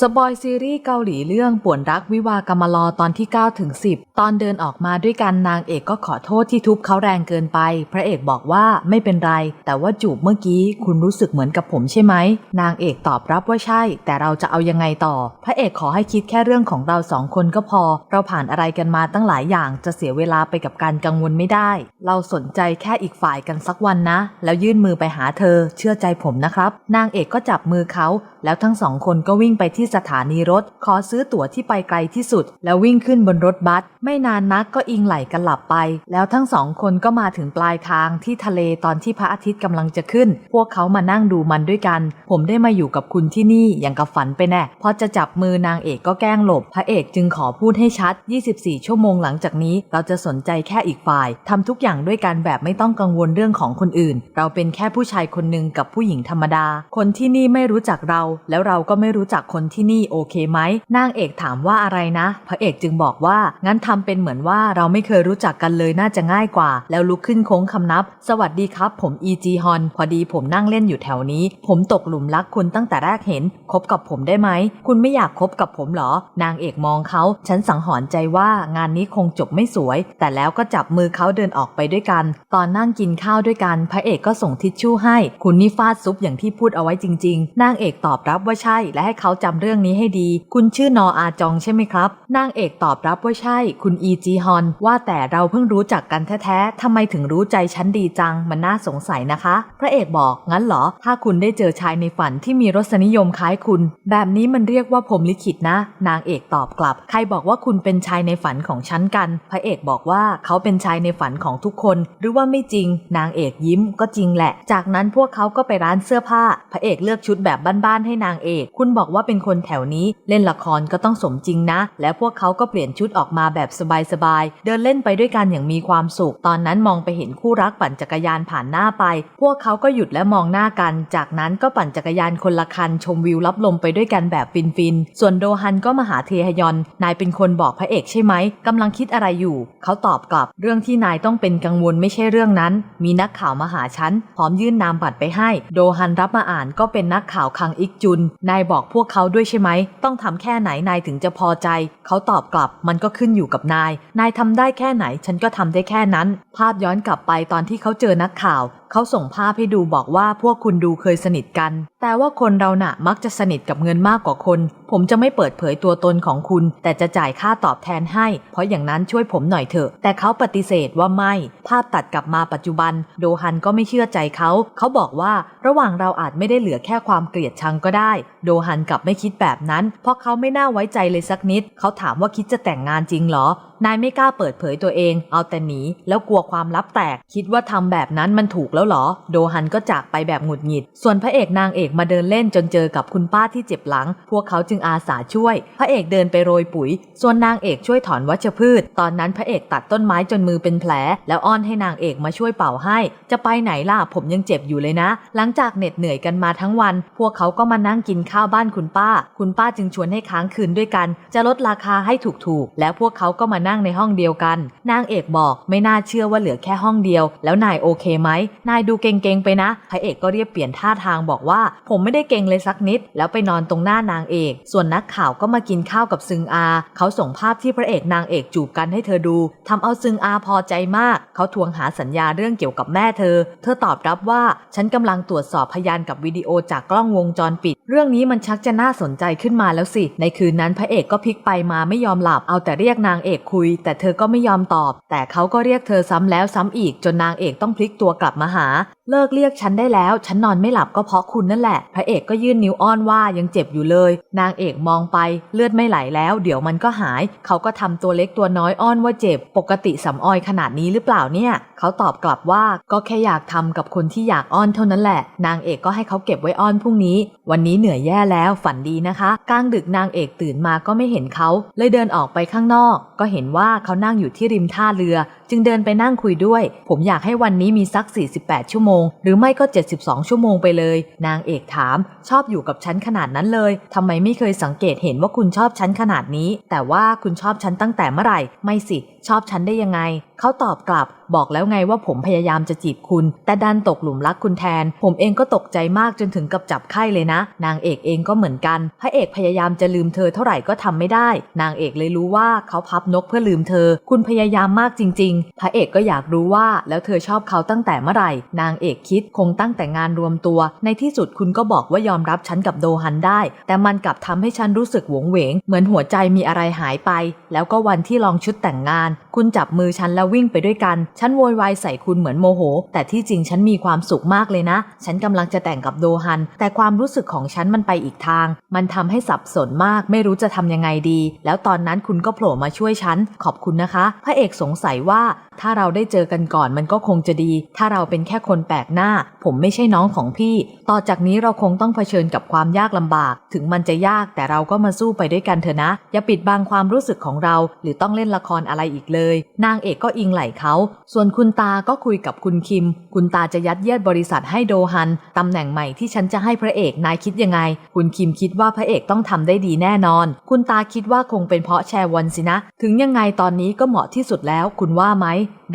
สปอยซีรีส์เกาหลีเรื่องป่วนรักวิวากรรมลอตอนที่9ถึง10 ตอนเดินออกมาด้วยกันนางเอกก็ขอโทษที่ทุบเขาแรงเกินไป พระเอกบอกว่าไม่เป็นไร แต่ว่าจูบเมื่อกี้คุณรู้สึกเหมือนกับผมใช่ไหม นางเอกตอบรับว่าใช่ แต่เราจะเอายังไงต่อ พระเอกขอให้คิดแค่เรื่องของเราสองคนก็พอ เราผ่านอะไรกันมาตั้งหลายอย่างจะเสียเวลาไปกับการกังวลไม่ได้ เราสนใจแค่อีกฝ่ายกันสักวันนะ แล้วยื่นมือไปหาเธอ เชื่อใจผมนะครับ นางเอกก็จับมือเขา แล้วทั้งสองคนก็วิ่งไปที่สถานีรถ ขอซื้อตั๋วที่ไปไกลที่สุด แล้ววิ่งขึ้นบนรถบัส ไม่นานนักก็อิงไหลกันหลับไป แล้วทั้งสองคนก็มาถึงปลายทางที่ทะเลตอนที่พระอาทิตย์กำลังจะขึ้น พวกเขามานั่งดูมันด้วยกัน ผมได้มาอยู่กับคุณที่นี่อย่างกับฝันไปแน่พอจะจับมือนางเอกก็แกล้งหลบ พระเอกจึงขอพูดให้ชัด 24 ชั่วโมงหลังจากนี้ เราจะสนใจแค่อีกฝ่ายทำทุกอย่างด้วยกันแบบไม่ต้องกังวลเรื่องของคนอื่น เราเป็นแค่ผู้ชายคนหนึ่งกับผู้หญิงธรรมดา คนที่นี่ไม่รู้จักเรา แล้วเราก็ไม่รู้จักคนที่นี่โอเคไหมนางเอกถามว่าอะไรนะ พระเอกจึงบอกว่างั้นทำเป็นเหมือนว่าเราไม่เคยรู้จักกันเลยน่าจะง่ายกว่า แล้วลุกขึ้นโค้งคำนับ สวัสดีครับ ผมอีจีฮอนพอดีผมนั่งเล่นอยู่แถวนี้ ผมตกหลุมรักคุณตั้งแต่แรกเห็นคบกับผมได้ไหม คุณไม่อยากคบกับผมเหรอ นางเอกมองเขา ฉันสังหรณ์ใจว่างานนี้คงจบไม่สวย แต่แล้วก็จับมือเขาเดินออกไปด้วยกัน ตอนนั่งกินข้าวด้วยกัน พระเอกก็ส่งทิชชู่ให้ คุณนี่ฟาดซุปอย่างที่พูดเอาไว้จริง ๆ นางเอกตอบรับว่าใช่ และให้เขาจำเรื่องื่องนี้ให้ดี คุณชื่อนออาจองใช่ไหมครับ นางเอกตอบรับว่าใช่ คุณอีจีฮอน ว่าแต่เราเพิ่งรู้จักกันแท้ๆทำไมถึงรู้ใจฉันดีจัง มันน่าสงสัยนะคะ พระเอกบอก งั้นเหรอ ถ้าคุณได้เจอชายในฝันที่มีรสนิยมคล้ายคุณ แบบนี้มันเรียกว่าผมลิขิตนะ นางเอกตอบกลับ ใครบอกว่าคุณเป็นชายในฝันของฉันกัน พระเอกบอกว่าเขาเป็นชายในฝันของทุกคน หรือว่าไม่จริง นางเอกยิ้มก็จริงแหละ จากนั้นพวกเขาก็ไปร้านเสื้อผ้า พระเอกเลือกชุดแบบบ้านๆให้นางเอก คุณบอกว่าเป็นคนแถวนี้เล่นละครก็ต้องสมจริงนะ แล้วพวกเขาก็เปลี่ยนชุดออกมาแบบสบายๆ เดินเล่นไปด้วยกันอย่างมีความสุข ตอนนั้นมองไปเห็นคู่รักปั่นจักรยานผ่านหน้าไป พวกเขาก็หยุดและมองหน้ากัน จากนั้นก็ปั่นจักรยานคนละคัน ชมวิวรับลมไปด้วยกันแบบฟินๆ ส่วนโดฮันก็มาหาเทฮยอน นายเป็นคนบอกพระเอกใช่ไหมกำลังคิดอะไรอยู่ เขาตอบกลับ เรื่องที่นายต้องเป็นกังวลไม่ใช่เรื่องนั้น มีนักข่าวมาหาฉันพร้อมยื่นนามบัตรไปให้ โดฮันรับมาอ่านก็เป็นนักข่าวคังอิกจุน นายบอกพวกเขาด้วยใช่ไหม ต้องทำแค่ไหนนายถึงจะพอใจ เขาตอบกลับมันก็ขึ้นอยู่กับนาย นายทำได้แค่ไหน ฉันก็ทำได้แค่นั้น ภาพย้อนกลับไปตอนที่เขาเจอนักข่าว เขาส่งภาพให้ดูบอกว่าพวกคุณดูเคยสนิทกัน แต่ว่าคนเราน่ะมักจะสนิทกับเงินมากกว่าคน ผมจะไม่เปิดเผยตัวตนของคุณ แต่จะจ่ายค่าตอบแทนให้ เพราะอย่างนั้นช่วยผมหน่อยเถอะ แต่เขาปฏิเสธว่าไม่ ภาพตัดกลับมาปัจจุบัน โดฮันก็ไม่เชื่อใจเขา เขาบอกว่าระหว่างเราอาจไม่ได้เหลือแค่ความเกลียดชังก็ได้ โดฮันกลับไม่คิดแบบนั้น เพราะเขาไม่น่าไว้ใจเลยสักนิด เขาถามว่าคิดจะแต่งงานจริงเหรอ นายไม่กล้าเปิดเผยตัวเอง เอาแต่หนีแล้วกลัวความลับแตก คิดว่าทำแบบนั้นมันถูกแล้วเหรอ โดฮันก็จากไปแบบหงุดหงิด ส่วนพระเอกนางเอกมาเดินเล่นจนเจอกับคุณป้าที่เจ็บหลัง พวกเขาจึงอาสาช่วย พระเอกเดินไปโรยปุ๋ย ส่วนนางเอกช่วยถอนวัชพืช ตอนนั้นพระเอกตัดต้นไม้จนมือเป็นแผล แล้วอ้อนให้นางเอกมาช่วยเป่าให้ จะไปไหนล่ะผมยังเจ็บอยู่เลยนะ หลังจากเหน็ดเหนื่อยกันมาทั้งวัน พวกเขาก็มานั่งกินข้าวบ้านคุณป้า คุณป้าจึงชวนให้ค้างคืนด้วยกัน จะลดราคาให้ถูกๆ แล้วพวกเขาก็มานั่งในห้องเดียวกัน นางเอกบอกไม่น่าเชื่อว่าเหลือแค่ห้องเดียว แล้วนายโอเคไหม นายดูเก่งๆไปนะ พระเอกก็เรียบเปลี่ยนท่าทางบอกว่า ผมไม่ได้เก่งเลยสักนิด แล้วไปนอนตรงหน้านางเอก ส่วนนักข่าวก็มากินข้าวกับซึงอา เขาส่งภาพที่พระเอกนางเอกจูบกันให้เธอดูทำเอาซึงอาพอใจมาก เขาทวงหาสัญญาเรื่องเกี่ยวกับแม่เธอ เธอตอบรับว่าฉันกำลังตรวจสอบพยานกับวิดีโอจากกล้องวงจรปิด เรื่องนี้มันชักจะน่าสนใจขึ้นมาแล้วสิ ในคืนนั้นพระเอกก็พลิกไปมาไม่ยอมหลับเอาแต่เรียกนางเอกคุย แต่เธอก็ไม่ยอมตอบ แต่เขาก็เรียกเธอซ้ำแล้วซ้ำอีกจนนางเอกต้องพลิกตัวกลับมาหา เลิกเรียกฉันได้แล้ว ฉันนอนไม่หลับก็เพราะคุณนั่นแหละ พระเอกก็ยื่นนิ้วอ้อนว่ายังเจ็บอยู่เลย นางเอกมองไปเลือดไม่ไหลแล้ว เดี๋ยวมันก็หาย เขาก็ทำตัวเล็กตัวน้อยอ้อนว่าเจ็บ ปกติสำออยขนาดนี้หรือเปล่าเนี่ย เขาตอบกลับว่าก็แค่อยากทำกับคนที่อยากอ้อนเท่านั้นแหละ นางเอกก็ให้เขาเก็บไว้อ้อนพรุ่งนี้ วันนี้เหนื่อยแย่แล้วฝันดีนะคะกลางดึกนางเอกตื่นมาก็ไม่เห็นเขาเลยเดินออกไปข้างนอก ก็เห็นว่าเขานั่งอยู่ที่ริมท่าเรือจึงเดินไปนั่งคุยด้วย ผมอยากให้วันนี้มีสัก 48 ชั่วโมง หรือไม่ก็ 72 ชั่วโมงไปเลย นางเอกถาม ชอบอยู่กับฉันขนาดนั้นเลยทำไมไม่เคยสังเกตเห็นว่าคุณชอบฉันขนาดนี้ แต่ว่าคุณชอบฉันตั้งแต่เมื่อไหร่ ไม่สิ ชอบฉันได้ยังไง เขาตอบกลับ บอกแล้วไงว่าผมพยายามจะจีบคุณ แต่ดันตกหลุมรักคุณแทน ผมเองก็ตกใจมากจนถึงกับจับไข้เลยนะ นางเอกเองก็เหมือนกัน พระเอกพยายามจะลืมเธอเท่าไหร่ก็ทำไม่ได้ นางเอกเลยรู้ว่าเขาพับนกเพื่อลืมเธอ คุณพยายามมากจริงพระเอกก็อยากรู้ว่าแล้วเธอชอบเขาตั้งแต่เมื่อไหร่ นางเอกคิดคงตั้งแต่งานรวมตัว ในที่สุดคุณก็บอกว่ายอมรับฉันกับโดฮันได้ แต่มันกลับทำให้ฉันรู้สึกหวงเหวง เหมือนหัวใจมีอะไรหายไป แล้วก็วันที่ลองชุดแต่งงาน คุณจับมือฉันแล้ววิ่งไปด้วยกัน ฉันโวยวายใส่คุณเหมือนโมโห แต่ที่จริงฉันมีความสุขมากเลยนะ ฉันกำลังจะแต่งกับโดฮัน แต่ความรู้สึกของฉันมันไปอีกทาง มันทำให้สับสนมาก ไม่รู้จะทำยังไงดี แล้วตอนนั้นคุณก็โผล่มาช่วยฉัน ขอบคุณนะคะ พระเอกสงสัยว่าถ้าเราได้เจอกันก่อนมันก็คงจะดี ถ้าเราเป็นแค่คนแปลกหน้า ผมไม่ใช่น้องของพี่ ต่อจากนี้เราคงต้องเผชิญกับความยากลำบาก ถึงมันจะยากแต่เราก็มาสู้ไปด้วยกันเถอะนะ อย่าปิดบังความรู้สึกของเรา หรือต้องเล่นละครอะไรอีกเลย นางเอกก็อิงไหลเขา ส่วนคุณตาก็คุยกับคุณคิม คุณตาจะยัดเยียดบริษัทให้โดฮันตำแหน่งใหม่ที่ฉันจะให้พระเอกนายคิดยังไง คุณคิมคิดว่าพระเอกต้องทำได้ดีแน่นอน คุณตาคิดว่าคงเป็นเพราะแชร์วันสินะ ถึงยังไงตอนนี้ก็เหมาะที่สุดแล้ว คุณว่าไหม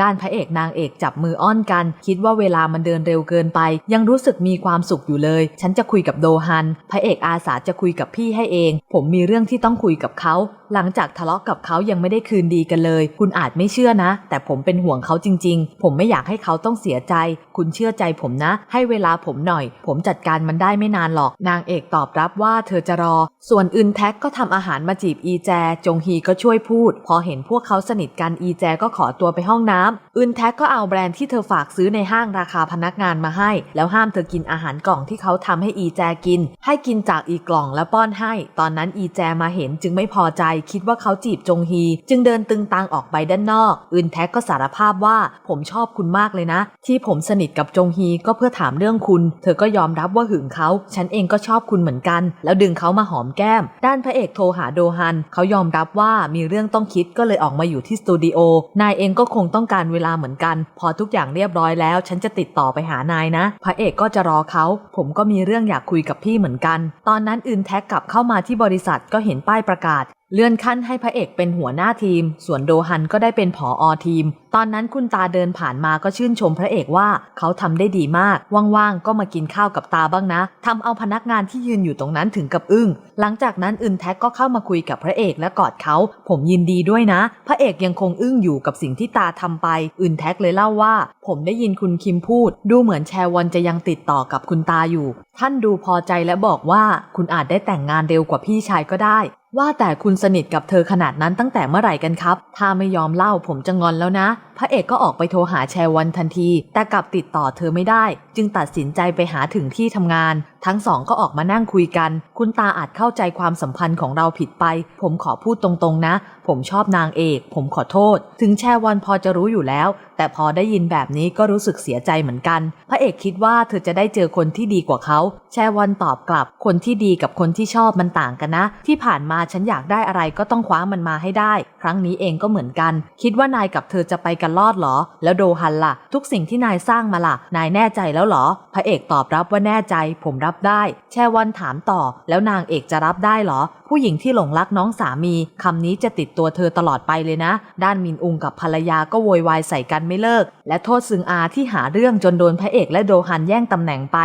ด้านพระเอกนางเอกจับมืออ้อนกัน คิดว่าเวลามันเดินเร็วเกินไป ยังรู้สึกมีความสุขอยู่เลย ฉันจะคุยกับโดฮัน พระเอกอาสาจะคุยกับพี่ให้เอง ผมมีเรื่องที่ต้องคุยกับเขา หลังจากทะเลาะกับเขายังไม่ได้คืนดีกันเลย คุณอาจไม่เชื่อนะ แต่ผมเป็นห่วงเขาจริง ๆ ผมไม่อยากให้เขาต้องเสียใจ คุณเชื่อใจผมนะ ให้เวลาผมหน่อย ผมจัดการมันได้ไม่นานหรอก นางเอกตอบรับว่าเธอจะรอ ส่วนอึนแท็กก็ทำอาหารมาจีบอีแจ จงฮีก็ช่วยพูด พอเห็นพวกเขาสนิทกันอีแจก็ขอตัวไปห้องน้ำอึนแท็กก็เอาแบรนด์ที่เธอฝากซื้อในห้างราคาพนักงานมาให้ แล้วห้ามเธอกินอาหารกล่องที่เขาทำให้อีแจกิน ให้กินจากอีกล่องแล้วป้อนให้ ตอนนั้นอีแจมาเห็นจึงไม่พอใจคิดว่าเขาจีบจงฮี จึงเดินตึงตังออกไปด้านนอกอึนแท็กก็สารภาพว่าผมชอบคุณมากเลยนะ ที่ผมสนิทกับจงฮีก็เพื่อถามเรื่องคุณ เธอก็ยอมรับว่าหึงเขา ฉันเองก็ชอบคุณเหมือนกัน แล้วดึงเขามาหอมแก้ม ด้านพระเอกโทรหาโดฮัน เขายอมรับว่ามีเรื่องต้องคิดก็เลยออกมาอยู่ที่สตูดิโอนายเองก็็คงต้องการเวลาเหมือนกัน พอทุกอย่างเรียบร้อยแล้ว ฉันจะติดต่อไปหานายนะ พระเอกก็จะรอเขา ผมก็มีเรื่องอยากคุยกับพี่เหมือนกัน ตอนนั้นอื่นแท็กกลับเข้ามาที่บริษัทก็เห็นป้ายประกาศ เลื่อนขั้นให้พระเอกเป็นหัวหน้าทีม ส่วนโดฮันก็ได้เป็นผออทีม ตอนนั้นคุณตาเดินผ่านมาก็ชื่นชมพระเอกว่าเขาทำได้ดีมาก ว่างๆ ก็มากินข้าวกับตาบ้างนะทำเอาพนักงานที่ยืนอยู่ตรงนั้นถึงกับอึ้ง หลังจากนั้นอึนแท็กก็เข้ามาคุยกับพระเอกและกอดเขา ผมยินดีด้วยนะ พระเอกยังคงอึ้งอยู่กับสิ่งที่ตาทำไป อึนแท็กเลยเล่าว่า ผมได้ยินคุณคิมพูด ดูเหมือนแชร์วอนจะยังติดต่อกับคุณตาอยู่ ท่านดูพอใจและบอกว่าคุณอาจได้แต่งงานเร็วกว่าพี่ชายก็ได้ ว่าแต่คุณสนิทกับเธอขนาดนั้นตั้งแต่เมื่อไหร่กันครับ ถ้าไม่ยอมเล่าผมจะงอนแล้วนะ พระเอกก็ออกไปโทรหาแชร์วันทันที แต่กลับติดต่อเธอไม่ได้ จึงตัดสินใจไปหาถึงที่ทำงาน ทั้งสองก็ออกมานั่งคุยกัน คุณตาอาจเข้าใจความสัมพันธ์ของเราผิดไป ผมขอพูดตรงๆนะ ผมชอบนางเอก ผมขอโทษ ถึงแชร์วันพอจะรู้อยู่แล้ว แต่พอได้ยินแบบนี้ก็รู้สึกเสียใจเหมือนกัน พระเอกคิดว่าเธอจะได้เจอคนที่ดีกว่าเขา แชร์วันตอบกลับ คนที่ดีกับคนที่ชอบมันต่างกันนะ ที่ผ่านมาฉันอยากได้อะไรก็ต้องคว้ามันมาให้ได้ ครั้งนี้เองก็เหมือนกัน คิดว่านายกับเธอจะไปกันรอดเหรอ แล้วโดฮันล่ะ ทุกสิ่งที่นายสร้างมาล่ะ นายแน่ใจแล้วเหรอ พระเอกตอบรับว่าแน่ใจ ผมรับได้ แชร์วันถามต่อ แล้วนางเอกจะรับได้เหรอ ผู้หญิงที่หลงรักน้องสามีคำนี้จะติดตัวเธอตลอดไปเลยนะ ด้านมินอุงกับภรรยาก็โวยวายใส่กันไม่เลิก และโทษซึงอาที่หาเรื่องจนโดนพระเอกและโดฮันแย่งตำแหน่งไป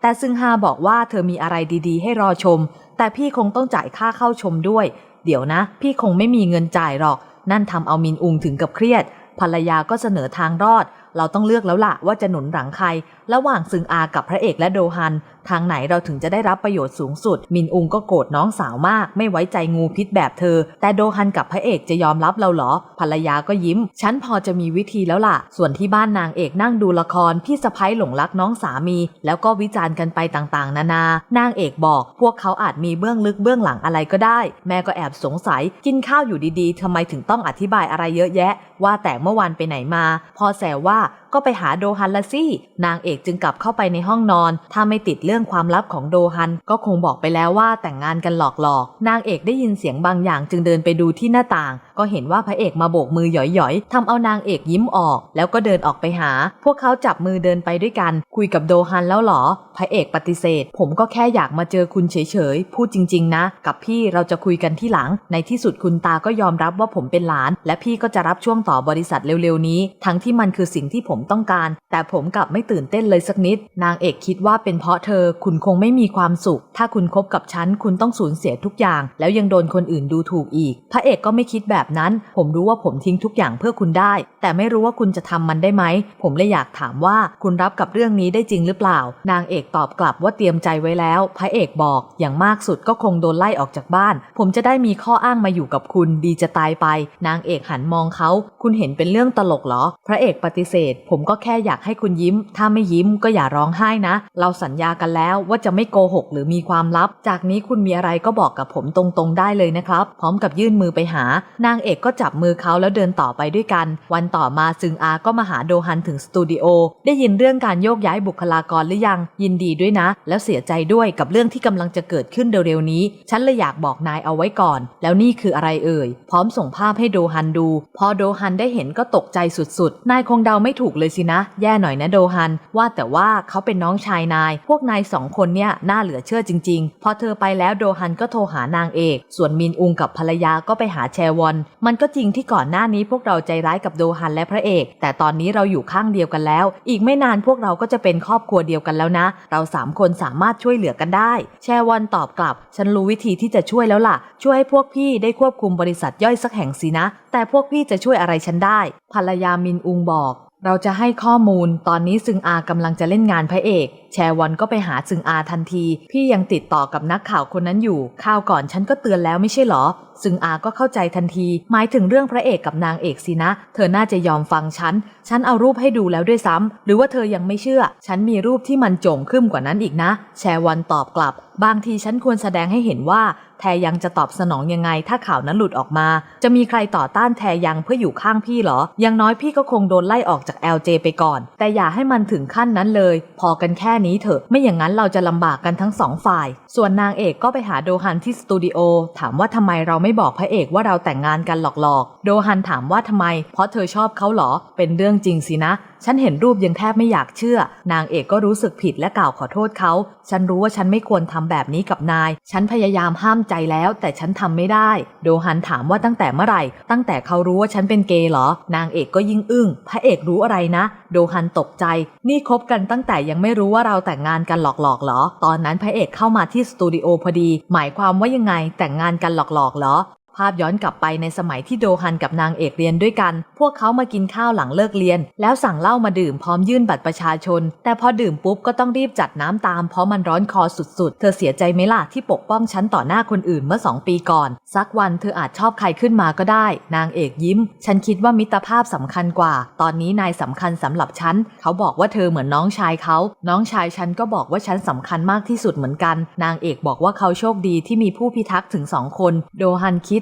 แต่ซึงฮาบอกว่าเธอมีอะไรดีๆ ให้รอชม แต่พี่คงต้องจ่ายค่าเข้าชมด้วย เดี๋ยวนะ พี่คงไม่มีเงินจ่ายหรอก นั่นทำเอามินอุงถึงกับเครียด ภรรยาก็เสนอทางรอดเราต้องเลือกแล้วล่ะว่าจะหนุนหลังใคร ระหว่างซึงอากับพระเอกและโดฮัน ทางไหนเราถึงจะได้รับประโยชน์สูงสุด มินอุงก็โกรธน้องสาวมาก ไม่ไว้ใจงูพิษแบบเธอ แต่โดฮันกับพระเอกจะยอมรับเราเหรอ ภรรยาก็ยิ้ม ฉันพอจะมีวิธีแล้วล่ะ ส่วนที่บ้านนางเอกนั่งดูละคร พี่สะพ้ยหลงรักน้องสามี แล้วก็วิจารณ์กันไปต่างๆ นานา นางเอกบอก พวกเขาอาจมีเบื้องลึกเบื้องหลังอะไรก็ได้ แม่ก็แอบสงสัย กินข้าวอยู่ดีๆทำไมถึงต้องอธิบายอะไรเยอะแยะ ว่าแต่เมื่อวานไปไหนมา พอแซวว่า ก็ไปหาโดฮันละสินางเอกจึงกลับเข้าไปในห้องนอน ถ้าไม่ติดเรื่องความลับของโดฮัน ก็คงบอกไปแล้วว่าแต่งงานกันหลอกๆ นางเอกได้ยินเสียงบางอย่างจึงเดินไปดูที่หน้าต่าง ก็เห็นว่าพระเอกมาโบกมือหย่อยๆทำเอานางเอกยิ้มออก แล้วก็เดินออกไปหา พวกเขาจับมือเดินไปด้วยกัน คุยกับโดฮันแล้วหรอ พระเอกปฏิเสธ ผมก็แค่อยากมาเจอคุณเฉยๆ พูดจริง ๆ นะ กับพี่เราจะคุยกันที่หลัง ในที่สุดคุณตาก็ยอมรับว่าผมเป็นหลาน และพี่ก็จะรับช่วงต่อบริษัทเร็วๆนี้ ทั้งที่มันคือสิ่งที่ผมต้องการ แต่ผมกลับไม่ตื่นเต้นเลยสักนิด นางเอกคิดว่าเป็นเพราะเธอ คุณคงไม่มีความสุข ถ้าคุณคบกับฉัน คุณต้องสูญเสียทุกอย่าง แล้วยังโดนคนอื่นดูถูกอีก พระเอกก็ไม่คิดแบบนั้น ผมรู้ว่าผมทิ้งทุกอย่างเพื่อคุณได้ แต่ไม่รู้ว่าคุณจะทำมันได้ไหม ผมเลยอยากถามว่าคุณรับกับเรื่องนี้ได้จริงหรือเปล่า นางเอกตอบกลับว่าเตรียมใจไว้แล้ว พระเอกบอก อย่างมากสุดก็คงโดนไล่ออกจากบ้าน ผมจะได้มีข้ออ้างมาอยู่กับคุณ ดีจะตายไป นางเอกหันมองเขา คุณเห็นเป็นเรื่องตลกเหรอ พระเอกปฏิเสธผมก็แค่อยากให้คุณยิ้ม ถ้าไม่ยิ้มก็อย่าร้องไห้นะ เราสัญญากันแล้วว่าจะไม่โกหกหรือมีความลับ จากนี้คุณมีอะไรก็บอกกับผมตรงๆได้เลยนะครับ พร้อมกับยื่นมือไปหา นางเอกก็จับมือเขาแล้วเดินต่อไปด้วยกัน วันต่อมาซึงอาก็มาหาโดฮันถึงสตูดิโอ ได้ยินเรื่องการโยกย้ายบุคลากรหรือยัง ยินดีด้วยนะ แล้วเสียใจด้วยกับเรื่องที่กำลังจะเกิดขึ้นเร็วๆนี้ ฉันเลยอยากบอกนายเอาไว้ก่อน แล้วนี่คืออะไรเอ่ย พร้อมส่งภาพให้โดฮันดู พอโดฮันได้เห็นก็ตกใจสุดๆ นายคงเดาไม่ถูกเลยสินะ แย่หน่อยนะโดฮัน ว่าแต่ว่าเขาเป็นน้องชายนาย พวกนายสองคนเนี่ยน่าเหลือเชื่อจริง ๆ พอเธอไปแล้วโดฮันก็โทรหานางเอก ส่วนมินอุงกับภรรยาก็ไปหาแชวอน มันก็จริงที่ก่อนหน้านี้พวกเราใจร้ายกับโดฮันและพระเอก แต่ตอนนี้เราอยู่ข้างเดียวกันแล้ว อีกไม่นานพวกเราก็จะเป็นครอบครัวเดียวกันแล้วนะ เราสามคนสามารถช่วยเหลือกันได้ แชวอนตอบกลับ ฉันรู้วิธีที่จะช่วยแล้วล่ะ ช่วยให้พวกพี่ได้ควบคุมบริษัทย่อยสักแห่งสินะ แต่พวกพี่จะช่วยอะไรฉันได้ ภรรยามินอุงบอก เราจะให้ข้อมูลตอนนี้ซึงอากำลังจะเล่นงานพระเอก แชวอนก็ไปหาซึงอาทันที พี่ยังติดต่อกับนักข่าวคนนั้นอยู่ข่าวก่อนฉันก็เตือนแล้วไม่ใช่หรอ ซึงอาก็เข้าใจทันที หมายถึงเรื่องพระเอกกับนางเอกสินะ เธอน่าจะยอมฟังฉัน ฉันเอารูปให้ดูแล้วด้วยซ้ำหรือว่าเธอยังไม่เชื่อ ฉันมีรูปที่มันโจ่งขึ้นกว่านั้นอีกนะ แชวอนตอบกลับ บางทีฉันควรแสดงให้เห็นว่าแทยังจะตอบสนองยังไงถ้าข่าวนั้นหลุดออกมา จะมีใครต่อต้านแทยังเพื่ออยู่ข้างพี่เหรอ ยังน้อยพี่ก็คงโดนไล่ออกจาก LJ ไปก่อน แต่อย่าให้มันถึงขั้นนั้นเลย พอกันแค่นี้เถอะ ไม่อย่างนั้นเราจะลำบากกันทั้งสองฝ่าย ส่วนนางเอกก็ไปหาโดฮันที่สตูดิโอ ถามว่าทำไมเราไม่ไม่บอกพระเอกว่าเราแต่งงานกันหลอกๆ โดฮันถามว่าทำไม เพราะเธอชอบเขาเหรอ เป็นเรื่องจริงสินะ ฉันเห็นรูปยังแทบไม่อยากเชื่อ นางเอกก็รู้สึกผิดและกล่าวขอโทษเขา ฉันรู้ว่าฉันไม่ควรทำแบบนี้กับนาย ฉันพยายามห้ามใจแล้ว แต่ฉันทำไม่ได้ โดฮันถามว่าตั้งแต่เมื่อไหร่ ตั้งแต่เขารู้ว่าฉันเป็นเกย์เหรอ นางเอกก็ยิ่งอึ้ง พระเอกรู้อะไรนะ โดฮันตกใจ นี่คบกันตั้งแต่ยังไม่รู้ว่าเราแต่งงานกันหลอกๆเหรอ ตอนนั้นพระเอกเข้ามาที่สตูดิโอพอดี หมายความว่ายังไงแต่งงานกันหลอกๆเหรอ ภาพย้อนกลับไปในสมัยที่โดฮันกับนางเอกเรียนด้วยกัน พวกเขามากินข้าวหลังเลิกเรียน แล้วสั่งเหล้ามาดื่มพร้อมยื่นบัตรประชาชน แต่พอดื่มปุ๊บก็ต้องรีบจัดน้ำตามเพราะมันร้อนคอสุดๆ เธอเสียใจไหมล่ะที่ปกป้องฉันต่อหน้าคนอื่นเมื่อสองปีก่อน สักวันเธออาจชอบใครขึ้นมาก็ได้ นางเอกยิ้ม ฉันคิดว่ามิตรภาพสำคัญกว่า ตอนนี้นายสำคัญสำหรับฉัน เขาบอกว่าเธอเหมือนน้องชายเขา น้องชายฉันก็บอกว่าฉันสำคัญมากที่สุดเหมือนกัน นางเอกบอกว่าเขาโชคดีที่มีผู้พิทักษ์ถึงสองคน โดฮันคิด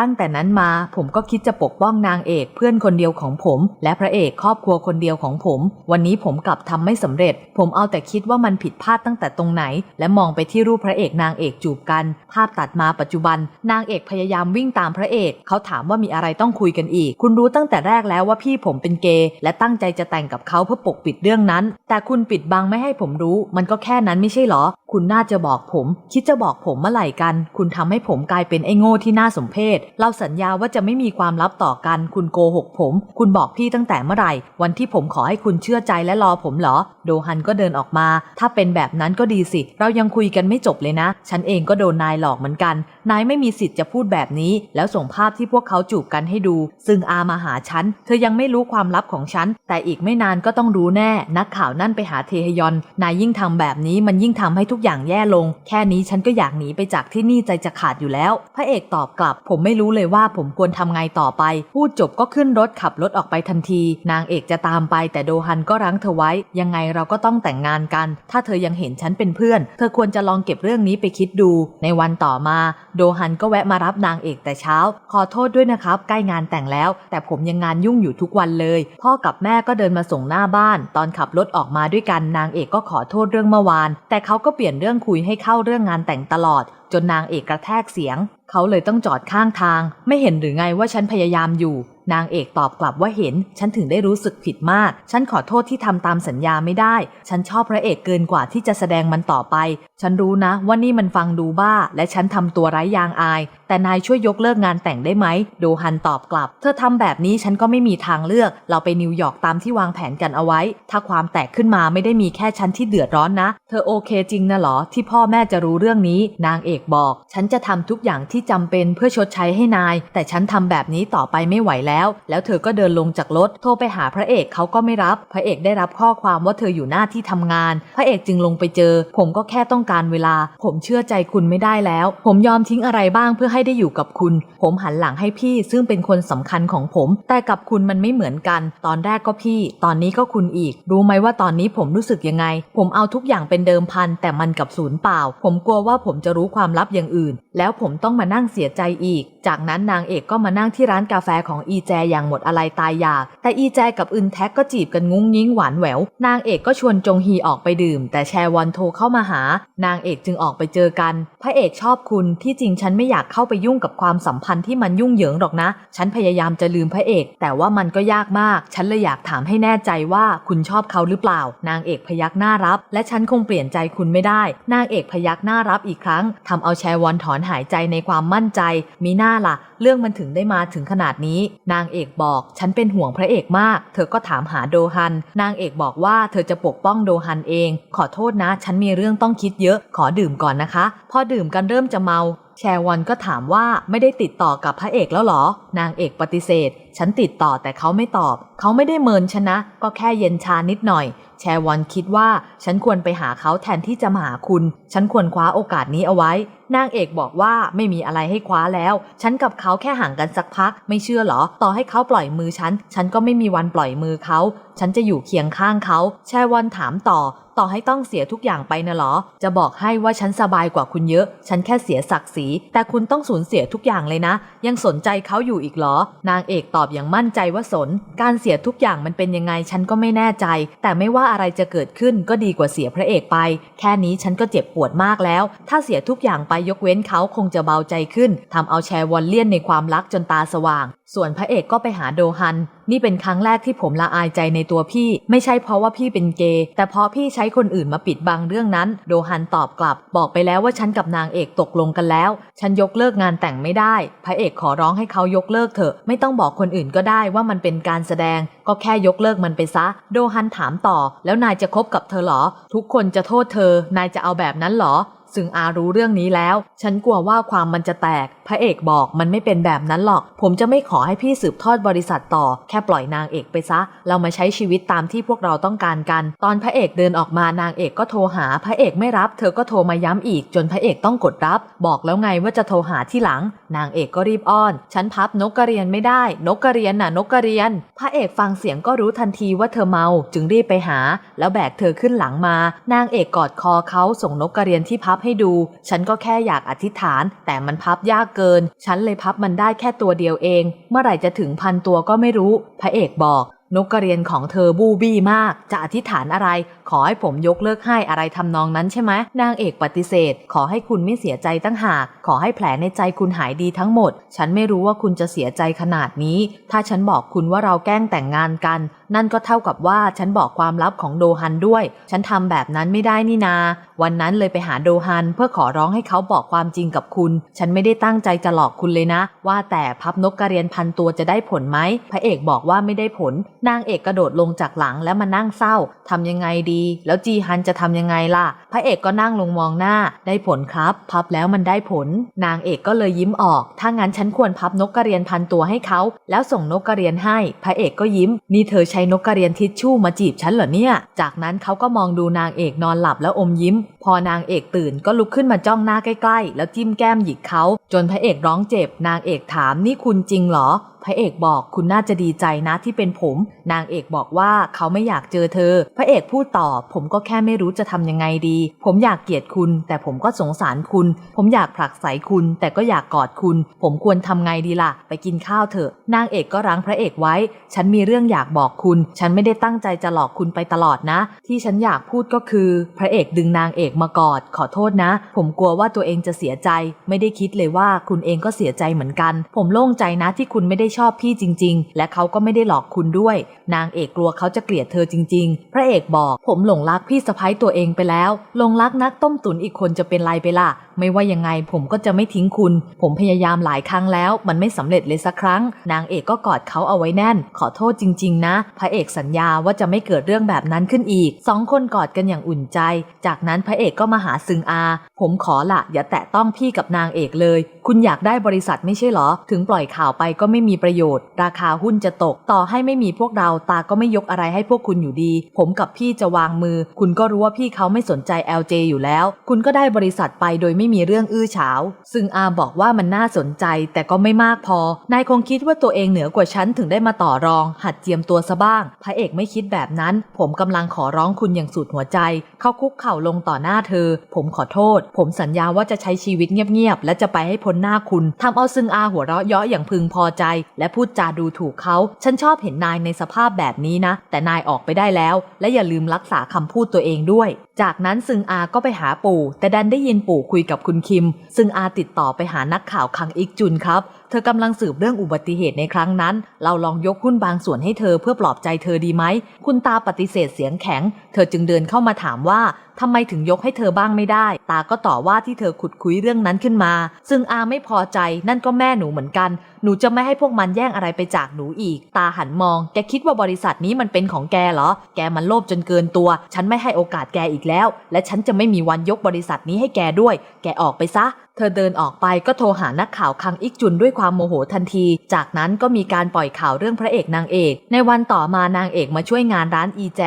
ตั้งแต่นั้นมาผมก็คิดจะปกป้องนางเอกเพื่อนคนเดียวของผม และพระเอกครอบครัวคนเดียวของผม วันนี้ผมกลับทำไม่สำเร็จ ผมเอาแต่คิดว่ามันผิดพลาดตั้งแต่ตรงไหน และมองไปที่รูปพระเอกนางเอกจูบกัน ภาพตัดมาปัจจุบัน นางเอกพยายามวิ่งตามพระเอก เขาถามว่ามีอะไรต้องคุยกันอีก คุณรู้ตั้งแต่แรกแล้วว่าพี่ผมเป็นเกย์และตั้งใจจะแต่งกับเขาเพื่อปกปิดเรื่องนั้น แต่คุณปิดบังไม่ให้ผมรู้ มันก็แค่นั้นไม่ใช่เหรอ คุณน่าจะบอกผม คิดจะบอกผมเมื่อไหร่กัน คุณทำให้ผมกลายเป็นไอ้โง่ที่น่าสมเพชเราสัญญาว่าจะไม่มีความลับต่อกัน คุณโกหกผม คุณบอกพี่ตั้งแต่เมื่อไหร่ วันที่ผมขอให้คุณเชื่อใจและรอผมเหรอ โดฮันก็เดินออกมา ถ้าเป็นแบบนั้นก็ดีสิ เรายังคุยกันไม่จบเลยนะ ฉันเองก็โดนนายหลอกเหมือนกัน นายไม่มีสิทธิ์จะพูดแบบนี้ แล้วส่งภาพที่พวกเขาจูบกันให้ดู ซึ่งอามาหาฉัน เธอยังไม่รู้ความลับของฉัน แต่อีกไม่นานก็ต้องรู้แน่ นักข่าวนั่นไปหาเทฮยอน นายยิ่งทำแบบนี้มันยิ่งทำให้ทุกอย่างแย่ลง แค่นี้ฉันก็อยากหนีไปจากที่นี่ใจจะขาดอยู่แล้ว พระเอกตอบกลับ ผมไม่ไม่รู้เลยว่าผมควรทำไงต่อไป พูดจบก็ขึ้นรถขับรถออกไปทันที นางเอกจะตามไปแต่โดฮันก็รั้งเธอไว้ ยังไงเราก็ต้องแต่งงานกัน ถ้าเธอยังเห็นฉันเป็นเพื่อน เธอควรจะลองเก็บเรื่องนี้ไปคิดดู ในวันต่อมา โดฮันก็แวะมารับนางเอกแต่เช้า ขอโทษด้วยนะครับ ใกล้งานแต่งแล้ว แต่ผมยังงานยุ่งอยู่ทุกวันเลย พ่อกับแม่ก็เดินมาส่งหน้าบ้าน ตอนขับรถออกมาด้วยกันนางเอกก็ขอโทษเรื่องเมื่อวาน แต่เขาก็เปลี่ยนเรื่องคุยให้เข้าเรื่องงานแต่งตลอด จนนางเอกกระแทกเสียง เขาเลยต้องจอดข้างทาง ไม่เห็นหรือไงว่าฉันพยายามอยู่ นางเอกตอบกลับว่าเห็น ฉันถึงได้รู้สึกผิดมาก ฉันขอโทษที่ทำตามสัญญาไม่ได้ ฉันชอบพระเอกเกินกว่าที่จะแสดงมันต่อไป ฉันรู้นะว่านี่มันฟังดูบ้า และฉันทำตัวไร้ยางอาย แต่นายช่วยยกเลิกงานแต่งได้ไหม โดฮันตอบกลับ เธอทำแบบนี้ฉันก็ไม่มีทางเลือก เราไปนิวยอร์กตามที่วางแผนกันเอาไว้ ถ้าความแตกขึ้นมาไม่ได้มีแค่ฉันที่เดือดร้อนนะ เธอโอเคจริงนะหรอ ที่พ่อแม่จะรู้เรื่องนี้ นางเอกบอก ฉันจะทำทุกอย่างที่จำเป็นเพื่อชดใช้ให้นาย แต่ฉันทำแบบนี้ต่อไปไม่ไหวแล้ว แล้วเธอก็เดินลงจากรถ โทรไปหาพระเอกเขาก็ไม่รับ พระเอกได้รับข้อความว่าเธออยู่หน้าที่ทำงาน พระเอกจึงลงไปเจอ ผมก็แค่ต้องการเวลา ผมเชื่อใจคุณไม่ได้แล้ว ผมยอมทิ้งอะไรบ้างเพื่อให้ได้อยู่กับคุณ ผมหันหลังให้พี่ซึ่งเป็นคนสำคัญของผม แต่กับคุณมันไม่เหมือนกัน ตอนแรกก็พี่ ตอนนี้ก็คุณอีก รู้ไหมว่าตอนนี้ผมรู้สึกยังไง ผมเอาทุกอย่างเป็นเดิมพัน แต่มันกับศูนย์เปล่า ผมกลัวว่าผมจะรู้ความลับอย่างอื่น แล้วผมต้องมานั่งเสียใจอีก จากนั้นนางเอกก็มานั่งที่ร้านกาแฟของอีแจอย่างหมดอะไรตายอยาก แต่อีแจกับอึนแท็กก็จีบกันงุ้งยิ้งหวานแหวว นางเอกก็ชวนจงฮีออกไปดื่ม แต่แชวอนโทรเข้ามาหา นางเอกจึงออกไปเจอกัน พระเอกชอบคุณที่จริงฉันไม่อยากเข้าไปยุ่งกับความสัมพันธ์ที่มันยุ่งเหยิงหรอกนะ ฉันพยายามจะลืมพระเอก แต่ว่ามันก็ยากมาก ฉันเลยอยากถามให้แน่ใจว่าคุณชอบเขาหรือเปล่า นางเอกพยักหน้ารับ และฉันคงเปลี่ยนใจคุณไม่ได้ นางเอกพยักหน้ารับอีกครั้งทำเอาแชวอนถอนหายใจในความมั่นใจ มีหน้าล่ะ เรื่องมันถึงได้มาถึงขนาดนี้ นางเอกบอก ฉันเป็นห่วงพระเอกมาก เธอก็ถามหาโดฮัน นางเอกบอกว่าเธอจะปกป้องโดฮันเอง ขอโทษนะ ฉันมีเรื่องต้องคิดเยอะ ขอดื่มก่อนนะคะ พอดื่มกันเริ่มจะเมาแชวอนก็ถามว่าไม่ได้ติดต่อกับพระเอกแล้วหรอ นางเอกปฏิเสธ ฉันติดต่อแต่เขาไม่ตอบ เขาไม่ได้เมินชนะ ก็แค่เย็นชานิดหน่อย แชวอนคิดว่าฉันควรไปหาเขาแทนที่จะมาหาคุณ ฉันควรคว้าโอกาสนี้เอาไว้ นางเอกบอกว่าไม่มีอะไรให้คว้าแล้ว ฉันกับเขาแค่ห่างกันสักพัก ไม่เชื่อเหรอ ต่อให้เขาปล่อยมือฉัน ฉันก็ไม่มีวันปล่อยมือเขา ฉันจะอยู่เคียงข้างเขา แชวอนถามต่อ ต่อให้ต้องเสียทุกอย่างไปนะเหรอ จะบอกให้ว่าฉันสบายกว่าคุณเยอะ ฉันแค่เสียศักดิ์ศรี แต่คุณต้องสูญเสียทุกอย่างเลยนะ ยังสนใจเขาอยู่อีกเหรอ นางเอกตอบอย่างมั่นใจว่าสน การเสียทุกอย่างมันเป็นยังไง ฉันก็ไม่แน่ใจ แต่ไม่ว่าอะไรจะเกิดขึ้นก็ดีกว่าเสียพระเอกไป แค่นี้ฉันก็เจ็บปวดมากแล้ว ถ้าเสียทุกอย่างไปยกเว้นเขาคงจะเบาใจขึ้นทำเอาแชร์วอลเลียนในความรักจนตาสว่าง ส่วนพระเอกก็ไปหาโดฮัน นี่เป็นครั้งแรกที่ผมละอายใจในตัวพี่ ไม่ใช่เพราะว่าพี่เป็นเกย์แต่เพราะพี่ใช้คนอื่นมาปิดบังเรื่องนั้น โดฮันตอบกลับ บอกไปแล้วว่าฉันกับนางเอกตกลงกันแล้ว ฉันยกเลิกงานแต่งไม่ได้ พระเอกขอร้องให้เขายกเลิกเถอะ ไม่ต้องบอกคนอื่นก็ได้ว่ามันเป็นการแสดง ก็แค่ยกเลิกมันไปซะ โดฮันถามต่อ แล้วนายจะคบกับเธอเหรอ ทุกคนจะโทษเธอ นายจะเอาแบบนั้นเหรอซึ่งอารู้เรื่องนี้แล้ว ฉันกลัวว่าความมันจะแตกพระเอกบอกมันไม่เป็นแบบนั้นหรอก ผมจะไม่ขอให้พี่สืบทอดบริษัทต่อ แค่ปล่อยนางเอกไปซะ เรามาใช้ชีวิตตามที่พวกเราต้องการกัน ตอนพระเอกเดินออกมานางเอกก็โทรหา พระเอกไม่รับ เธอก็โทรมาย้ำอีก จนพระเอกต้องกดรับ บอกแล้วไงว่าจะโทรหาที่หลัง นางเอกก็รีบอ้อน ฉันพับนกกระเรียนไม่ได้ นกกระเรียนน่ะ นกกระเรียน พระเอกฟังเสียงก็รู้ทันทีว่าเธอเมา จึงรีบไปหา แล้วแบกเธอขึ้นหลังมา นางเอกกอดคอเขาส่งนกกระเรียนที่พับให้ดู ฉันก็แค่อยากอธิษฐาน แต่มันพับยากเกินฉันเลยพับมันได้แค่ตัวเดียวเอง เมื่อไหร่จะถึงพันตัวก็ไม่รู้ พระเอกบอก นกกระเรียนของเธอบูบี้มาก จะอธิษฐานอะไร ขอให้ผมยกเลิกให้อะไรทำนองนั้นใช่ไหมนางเอกปฏิเสธ ขอให้คุณไม่เสียใจตั้งหาก ขอให้แผลในใจคุณหายดีทั้งหมด ฉันไม่รู้ว่าคุณจะเสียใจขนาดนี้ ถ้าฉันบอกคุณว่าเราแกล้งแต่งงานกัน นั่นก็เท่ากับว่าฉันบอกความลับของโดฮันด้วย ฉันทำแบบนั้นไม่ได้นี่นา วันนั้นเลยไปหาโดฮัน เพื่อขอร้องให้เขาบอกความจริงกับคุณ ฉันไม่ได้ตั้งใจจะหลอกคุณเลยนะ ว่าแต่พับนกกระเรียนพันตัวจะได้ผลไหมพระเอกบอกว่าไม่ได้ผล นางเอกกระโดดลงจากหลังแล้วมานั่งเศร้าทำยังไงดีแล้วจีฮันจะทำยังไงล่ะ พระเอกก็นั่งลงมองหน้า ได้ผลครับ พับแล้วมันได้ผล นางเอกก็เลยยิ้มออก ถ้างั้นฉันควรพับนกกระเรียนพันตัวให้เขา แล้วส่งนกกระเรียนให้ พระเอกก็ยิ้ม นี่เธอใช้นกกระเรียนทิชชู่มาจีบฉันเหรอเนี่ย จากนั้นเขาก็มองดูนางเอกนอนหลับแล้วอมยิ้ม พอนางเอกตื่นก็ลุกขึ้นมาจ้องหน้าใกล้ๆ แล้วจิ้มแก้มหยิกเขา จนพระเอกร้องเจ็บ นางเอกถามนี่คุณจริงเหรอ พระเอกบอกคุณน่าจะดีใจนะที่เป็นผม นางเอกบอกว่าเขาไม่อยากเจอเธอ พระเอกพูดต่อ ผมก็แค่ไม่รู้จะทำยังไงดี ผมอยากเกลียดคุณ แต่ผมก็สงสารคุณ ผมอยากผลักไสคุณ แต่ก็อยากกอดคุณ ผมควรทำไงดีล่ะ ไปกินข้าวเถอะ นางเอกก็รั้งพระเอกไว้ ฉันมีเรื่องอยากบอกคุณ ฉันไม่ได้ตั้งใจจะหลอกคุณไปตลอดนะ ที่ฉันอยากพูดก็คือ พระเอกดึงนางเอกมากอด ขอโทษนะ ผมกลัวว่าตัวเองจะเสียใจ ไม่ได้คิดเลยว่าคุณเองก็เสียใจเหมือนกัน ผมโล่งใจนะที่คุณไม่ได้ชอบพี่จริง ๆ และเขาก็ไม่ได้หลอกคุณด้วย นางเอกกลัวเขาจะเกลียดเธอจริง ๆ พระเอกบอก ผมหลงรักพี่สะพ้ยตัวเองไปแล้วหลงรักนักต้มตุ๋นอีกคนจะเป็นไรไปล่ะ ไม่ว่ายังไงผมก็จะไม่ทิ้งคุณ ผมพยายามหลายครั้งแล้ว มันไม่สำเร็จเลยสักครั้ง นางเอกก็กอดเขาเอาไว้แน่น ขอโทษจริง ๆ นะ พระเอกสัญญาว่าจะไม่เกิดเรื่องแบบนั้นขึ้นอีกสองคนกอดกันอย่างอุ่นใจ จากนั้นพระเอกก็มาหาซึงอา ผมขอละอย่าแตะต้องพี่กับนางเอกเลย คุณอยากได้บริษัทไม่ใช่หรอ ถึงปล่อยข่าวไปก็ไม่มีประโยชน์ ราคาหุ้นจะตก ต่อให้ไม่มีพวกเราตาก็ไม่ยกอะไรให้พวกคุณอยู่ดี ผมกับพี่จะวางมือ คุณก็รู้ว่าพี่เขาไม่สนใจ LJ อยู่แล้ว คุณก็ได้บริษัทไปโดยไม่มีเรื่องอื้อฉาว ซึ่งอาบอกว่ามันน่าสนใจแต่ก็ไม่มากพอ นายคงคิดว่าตัวเองเหนือกว่าฉันถึงได้มาต่อรอง หัดเจียมตัวซะบ้าง พระเอกไม่คิดแบบนั้น ผมกำลังขอร้องคุณอย่างสุดหัวใจ เขาคุกเข่าลงต่อหน้าเธอ ผมขอโทษ ผมสัญญาว่าจะใช้ชีวิตเงียบๆและจะไปให้พ้นหน้าคุณทำเอาซึ่งอาหัวเราะเยาะอย่างพึงพอใจและพูดจาดูถูกเขา ฉันชอบเห็นนายในสภาพแบบนี้นะ แต่นายออกไปได้แล้ว และอย่าลืมรักษาคำพูดตัวเองด้วย จากนั้นซึงอาก็ไปหาปู่ แต่ดันได้ยินปู่คุยกับคุณคิม ซึงอาติดต่อไปหานักข่าวคังอิกจุนครับ เธอกำลังสืบเรื่องอุบัติเหตุในครั้งนั้น เราลองยกหุ้นบางส่วนให้เธอเพื่อปลอบใจเธอดีไหม คุณตาปฏิเสธเสียงแข็ง เธอจึงเดินเข้ามาถามว่าทำไมถึงยกให้เธอบ้างไม่ได้ ตาก็ต่อว่าที่เธอขุดคุยเรื่องนั้นขึ้นมา ซึ่งอาไม่พอใจนั่นก็แม่หนูเหมือนกัน หนูจะไม่ให้พวกมันแย่งอะไรไปจากหนูอีก ตาหันมอง แกคิดว่าบริษัทนี้มันเป็นของแกเหรอ แกมันโลภจนเกินตัว ฉันไม่ให้โอกาสแกอีกแล้ว และฉันจะไม่มีวันยกบริษัทนี้ให้แกด้วย แกออกไปซะเธอเดินออกไปก็โทรหานักข่าวคังอิกจุนด้วยความโมโหทันที จากนั้นก็มีการปล่อยข่าวเรื่องพระเอกนางเอก ในวันต่อมานางเอกมาช่วยงานร้านอีแจ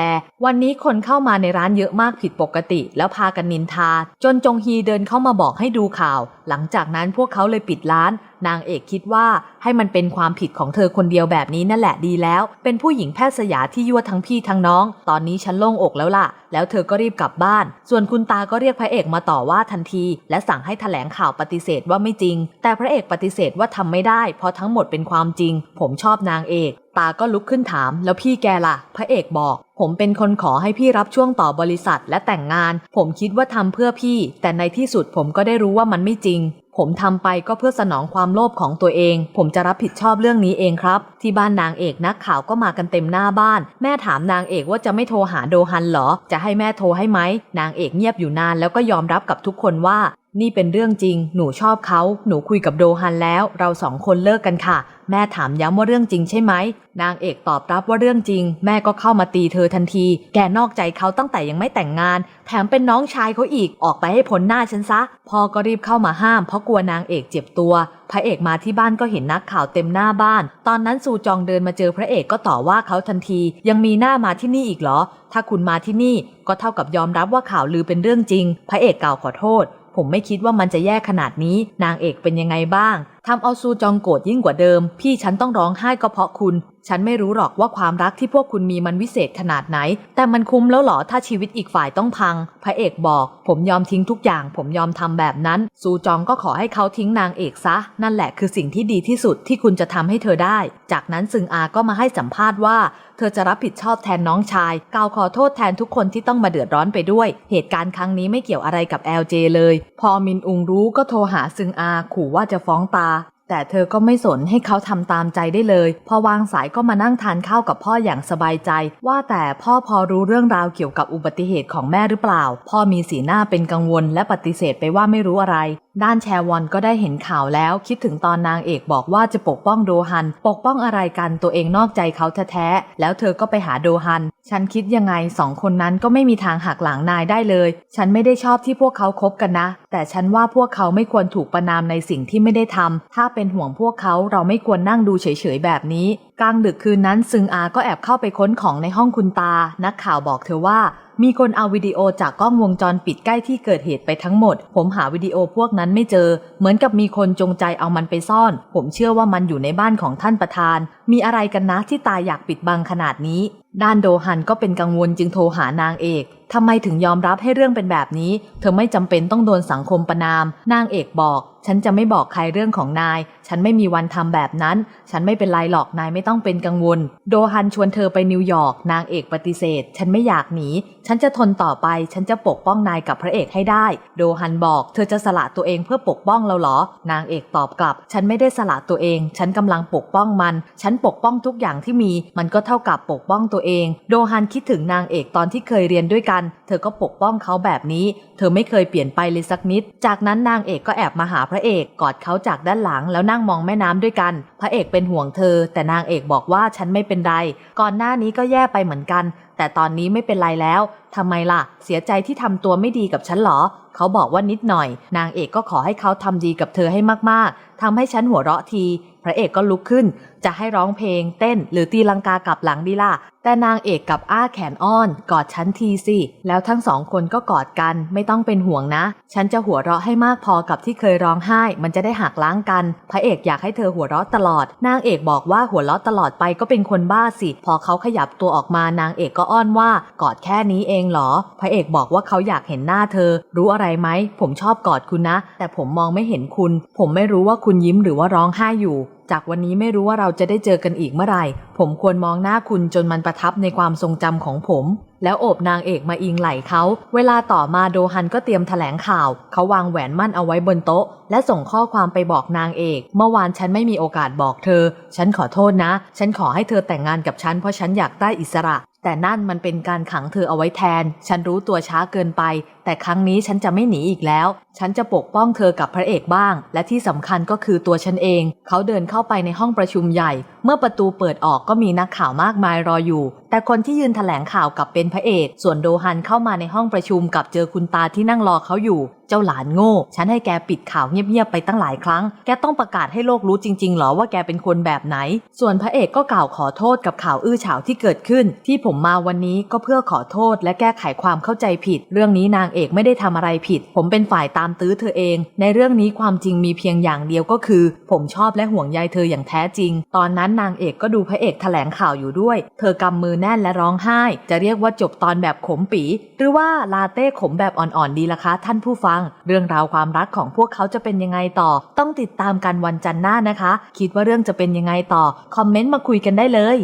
วันนี้คนเข้ามาในร้านเยอะมากผิดปกติแล้วพากันนินทา จนจงฮีเดินเข้ามาบอกให้ดูข่าว หลังจากนั้นพวกเขาเลยปิดร้าน นางเอกคิดว่าให้มันเป็นความผิดของเธอคนเดียวแบบนี้นั่นแหละดีแล้ว เป็นผู้หญิงแพทย์สยาที่ยั่วทั้งพี่ทั้งน้อง ตอนนี้ฉันโล่งอกแล้วล่ะ แล้วเธอก็รีบกลับบ้าน ส่วนคุณตาก็เรียกพระเอกมาต่อว่าทันที และสั่งให้แถลงข่าวปฏิเสธว่าไม่จริง แต่พระเอกปฏิเสธว่าทำไม่ได้ เพราะทั้งหมดเป็นความจริง ผมชอบนางเอก ตาก็ลุกขึ้นถาม แล้วพี่แกล่ะ พระเอกบอก ผมเป็นคนขอให้พี่รับช่วงต่อบริษัทและแต่งงาน ผมคิดว่าทำเพื่อพี่ แต่ในที่สุดผมก็ได้รู้ว่ามันไม่จริง ผมทำไปก็เพื่อสนองความโลภของตัวเอง ผมจะรับผิดชอบเรื่องนี้เองครับ ที่บ้านนางเอกนักข่าวก็มากันเต็มหน้าบ้าน แม่ถามนางเอกว่าจะไม่โทรหาโดฮันเหรอ จะให้แม่โทรให้ไหม นางเอกเงียบอยู่นานแล้วก็ยอมรับกับทุกคนว่า นี่เป็นเรื่องจริง หนูชอบเขา หนูคุยกับโดฮันแล้ว เราสองคนเลิกกันค่ะ แม่ถามย้ำว่าเรื่องจริงใช่ไหม นางเอกตอบรับว่าเรื่องจริง แม่ก็เข้ามาตีเธอทันที แกนอกใจเขาตั้งแต่ยังไม่แต่งงาน แถมเป็นน้องชายเขาอีก ออกไปให้พ้นหน้าฉันซะ พ่อก็รีบเข้ามาห้าม เพราะกลัวนางเอกเจ็บตัว พระเอกมาที่บ้านก็เห็นนักข่าวเต็มหน้าบ้าน ตอนนั้นซูจองเดินมาเจอพระเอกก็ต่อว่าเขาทันที ยังมีหน้ามาที่นี่อีกเหรอ ถ้าคุณมาที่นี่ก็เท่ากับยอมรับว่าข่าวลือเป็นเรื่องจริง พระเอกกล่าวขอโทษ ผมไม่คิดว่ามันจะแย่ขนาดนี้ นางเอกเป็นยังไงบ้าง ทำเอาซูจองโกรธยิ่งกว่าเดิม พี่ฉันต้องร้องไห้ก็เพราะคุณ ฉันไม่รู้หรอกว่าความรักที่พวกคุณมีมันวิเศษขนาดไหน แต่มันคุ้มแล้วหรอถ้าชีวิตอีกฝ่ายต้องพัง พระเอกบอก ผมยอมทิ้งทุกอย่าง ผมยอมทำแบบนั้น ซูจองก็ขอให้เขาทิ้งนางเอกซะ นั่นแหละคือสิ่งที่ดีที่สุดที่คุณจะทำให้เธอได้ จากนั้นซึงอาก็มาให้สัมภาษณ์ว่า เธอจะรับผิดชอบแทนน้องชายกล่าวขอโทษแทนทุกคนที่ต้องมาเดือดร้อนไปด้วย เหตุการณ์ครั้งนี้ไม่เกี่ยวอะไรกับ LJ เลย พอมินอุงรู้ก็โทรหาซึงอาขู่ว่าจะฟ้องตา แต่เธอก็ไม่สนให้เขาทำตามใจได้เลย พอวางสายก็มานั่งทานข้าวกับพ่ออย่างสบายใจ ว่าแต่พ่อพอรู้เรื่องราวเกี่ยวกับอุบัติเหตุของแม่หรือเปล่า พ่อมีสีหน้าเป็นกังวลและปฏิเสธไปว่าไม่รู้อะไร ด้านแชวอนก็ได้เห็นข่าวแล้ว คิดถึงตอนนางเอกบอกว่าจะปกป้องโดฮัน ปกป้องอะไรกันตัวเองนอกใจเขาแท้ๆแล้วเธอก็ไปหาโดฮัน ฉันคิดยังไงสองคนนั้นก็ไม่มีทางหักหลังนายได้เลย ฉันไม่ได้ชอบที่พวกเขาคบกันนะ แต่ฉันว่าพวกเขาไม่ควรถูกประนามในสิ่งที่ไม่ได้ทำ ถ้าเป็นห่วงพวกเขาเราไม่ควรนั่งดูเฉยๆแบบนี้ กลางดึกคืนนั้นซึงอาก็แอบเข้าไปค้นของในห้องคุณตา นักข่าวบอกเธอว่า มีคนเอาวิดีโอจากกล้องวงจรปิดใกล้ที่เกิดเหตุไปทั้งหมด ผมหาวิดีโอพวกนั้นไม่เจอ เหมือนกับมีคนจงใจเอามันไปซ่อน ผมเชื่อว่ามันอยู่ในบ้านของท่านประธาน มีอะไรกันนะที่ตาอยากปิดบังขนาดนี้ ด้านโดฮันก็เป็นกังวลจึงโทรหานางเอกทำไมถึงยอมรับให้เรื่องเป็นแบบนี้ เธอไม่จำเป็นต้องโดนสังคมประนาม นางเอกบอก ฉันจะไม่บอกใครเรื่องของนาย ฉันไม่มีวันทำแบบนั้น ฉันไม่เป็นไรหรอกนายไม่ต้องเป็นกังวล โดฮันชวนเธอไปนิวยอร์ก นางเอกปฏิเสธ ฉันไม่อยากหนี ฉันจะทนต่อไป ฉันจะปกป้องนายกับพระเอกให้ได้ โดฮันบอก เธอจะสละตัวเองเพื่อปกป้องเราเหรอ นางเอกตอบกลับ ฉันไม่ได้สละตัวเอง ฉันกำลังปกป้องมัน ฉันปกป้องทุกอย่างที่มี มันก็เท่ากับปกป้องตัวเอง โดฮันคิดถึงนางเอกตอนที่เคยเรียนด้วยกันเธอก็ปกป้องเขาแบบนี้ เธอไม่เคยเปลี่ยนไปเลยสักนิด จากนั้นนางเอกก็แอบมาหาพระเอกกอดเขาจากด้านหลังแล้วนั่งมองแม่น้ำด้วยกัน พระเอกเป็นห่วงเธอ แต่นางเอกบอกว่าฉันไม่เป็นไร ก่อนหน้านี้ก็แย่ไปเหมือนกัน แต่ตอนนี้ไม่เป็นไรแล้วทำไมล่ะ เสียใจที่ทำตัวไม่ดีกับฉันเหรอ เขาบอกว่านิดหน่อย นางเอกก็ขอให้เขาทำดีกับเธอให้มากๆทำให้ฉันหัวเราะที พระเอกก็ลุกขึ้น จะให้ร้องเพลงเต้น หรือตีลังกากลับหลังดีล่ะ แต่นางเอกกับอ้าแขนอ้อน กอดฉันทีสิ แล้วทั้งสองคนก็กอดกัน ไม่ต้องเป็นห่วงนะ ฉันจะหัวเราะให้มากพอกับที่เคยร้องไห้ มันจะได้หักล้างกัน พระเอกอยากให้เธอหัวเราะตลอด นางเอกบอกว่าหัวเราะตลอดไปก็เป็นคนบ้าสิ พอเขาขยับตัวออกมานางเอกก็อ้อนว่ากอดแค่นี้เองเหรอ พระเอกบอกว่าเขาอยากเห็นหน้าเธอ รู้อะไรไหม ผมชอบกอดคุณนะ แต่ผมมองไม่เห็นคุณ ผมไม่รู้ว่าคุณยิ้มหรือว่าร้องไห้อยู่ จากวันนี้ไม่รู้ว่าเราจะได้เจอกันอีกเมื่อไหร่ ผมควรมองหน้าคุณจนมันประทับในความทรงจำของผม แล้วโอบนางเอกมาอิงไหล่เขา เวลาต่อมาโดฮันก็เตรียมแถลงข่าว เขาวางแหวนมั่นเอาไว้บนโต๊ะ และส่งข้อความไปบอกนางเอก เมื่อวานฉันไม่มีโอกาสบอกเธอ ฉันขอโทษนะ ฉันขอให้เธอแต่งงานกับฉันเพราะฉันอยากได้อิสระ แต่นั่นมันเป็นการขังเธอเอาไว้แทน ฉันรู้ตัวช้าเกินไป แต่ครั้งนี้ฉันจะไม่หนีอีกแล้ว ฉันจะปกป้องเธอกับพระเอกบ้าง และที่สำคัญก็คือตัวฉันเอง เขาเดินเข้าไปในห้องประชุมใหญ่ เมื่อประตูเปิดออกก็มีนักข่าวมากมายรออยู่ แต่คนที่ยืนแถลงข่าวกับเป็นพระเอก ส่วนโดฮันเข้ามาในห้องประชุมกับเจอคุณตาที่นั่งรอเขาอยู่ เจ้าหลานโง่ ฉันให้แกปิดข่าวเงียบๆไปตั้งหลายครั้ง แกต้องประกาศให้โลกรู้จริงๆหรอว่าแกเป็นคนแบบไหน ส่วนพระเอกก็กล่าวขอโทษกับข่าวอื้อฉาวที่เกิดขึ้น ที่ผมมาวันนี้ก็เพื่อขอโทษ และแก้ไขความเข้าใจผิด เรื่องนี้นางเอกไม่ได้ทำอะไรผิด ผมเป็นฝ่ายตามตื้อเธอเอง ในเรื่องนี้ความจริงมีเพียงอย่างเดียวก็คือ ผมชอบและห่วงใยเธออย่างแท้จริง ตอนนั้นนางเอกก็ดูพระเอกแถลงข่าวอยู่ด้วย เธอกำมือแน่นและร้องไห้ จะเรียกว่าจบตอนแบบขมปี หรือว่าลาเต้ขมแบบอ่อนๆดีละคะ ท่านผู้ฟัง เรื่องราวความรักของพวกเขาจะเป็นยังไงต่อ ต้องติดตามกันวันจันทร์หน้านะคะ คิดว่าเรื่องจะเป็นยังไงต่อ คอมเมนต์มาคุยกันได้เลย